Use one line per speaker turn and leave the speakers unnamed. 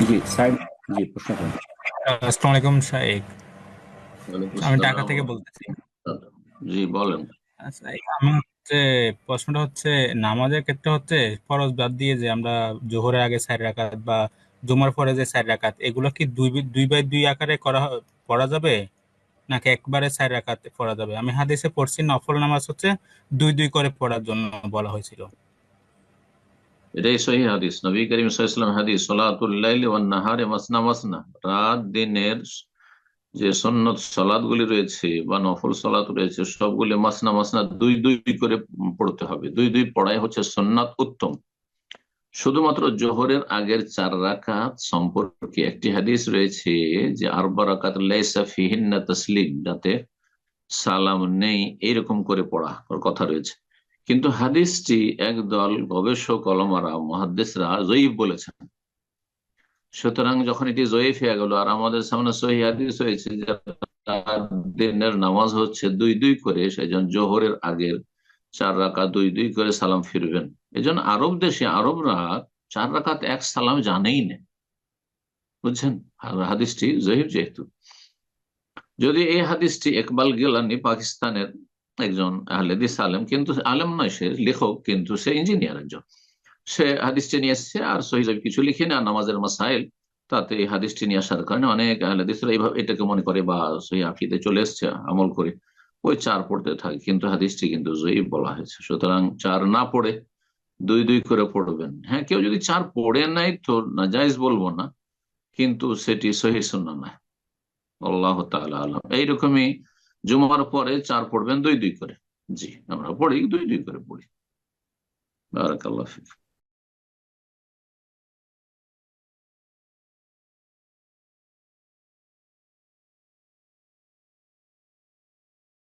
G side জি প্রশ্ন করুন।
আসসালামু আলাইকুম আমি ঢাকা থেকে বলতেছি।
জি বলেন।
আচ্ছা হচ্ছে প্রশ্নটা হচ্ছে নামাজের ক্ষেত্রে হচ্ছে ফরজ বাদ দিয়ে যে আমরা জোহরের আগে চার রাকাত বা জুমার পরে যে চার রাকাত এগুলো কি দুই দুই বাই দুই আকারে করা পড়া যাবে? নাকি একবারে চার রাকাত পড়া যাবে? আমি হাদিসে পড়ছি নফল নামাজ হচ্ছে দুই দুই করে পড়ার জন্য বলা হয়েছিল।
এটাই সহি হাদিস। নবী করিম সাল্লাল্লাহু হাদিস, সালাতুল লাইলি ওয়ান নাহারে মাসনা মাসনা। রাত দিনের যে সন্ন্যত সালাদ গুলি রয়েছে বা নফল সালাত রয়েছে, সবগুলি মাসনা মাসনা দুই দুই করে পড়তে হবে। দুই দুই পড়াই হচ্ছে সন্ন্যাত উত্তম। শুধুমাত্র জোহরের আগের চার রাকাত সম্পর্কে একটি হাদিস রয়েছে যে, আরবা রাকাত লাইসা ফিহিন্না তসলিম যাতে সালাম নেই এইরকম করে পড়া কথা রয়েছে। কিন্তু হাদিসটি একদল গবেষক অলমারা মহাদ্দেশরা জয়ীফ বলেছেন। সুতরাং যখন এটি জয়ীফ হয়ে গেল, আর আমাদের সামনে সহি হাদিস হয়েছে যে দিনের নামাজ হচ্ছে দুই দুই করে সেজন জোহরের আগের চার রাকাত দুই দুই করে সালাম ফিরবেন। এজন্য আরব দেশে আরবরা চার রাকাত এক সালাম জানেই না। বুঝছেন? হাদিসটি জহির যেহেতু। যদি এই হাদিসটি একবাল গিলানি, পাকিস্তানের একজন আহলেদিস আলেম কিন্তু আলেম নয় সে, লেখক, কিন্তু সে ইঞ্জিনিয়ার একজন। সে হাদিসটি নিয়ে এসছে, আর সহি কিছু লিখে না, নামাজের মাসাইল, তাতে এই হাদিসটি নিয়ে আসার কারণে অনেক আহলেদিসরা এইভাবে এটাকে মনে করে বা সহি আফিতে চলে এসছে, আমল করে। ওই চার পড়তে থাকে, কিন্তু হাদিসটি কিন্তু জয়ীব বলা হয়েছে। সুতরাং চার না পড়ে দুই দুই করে পড়বেন। হ্যাঁ কেউ যদি চার পড়ে নাই তো না নাজাইজ বলব না, কিন্তু সেটি সহি সুন্না নয়। আল্লাহ তাআলা আলম। এইরকমই জুমার পরে চার পড়বেন দুই দুই করে। জি, আমরা পড়ি দুই দুই করে পড়ি। বারাকাল্লাহ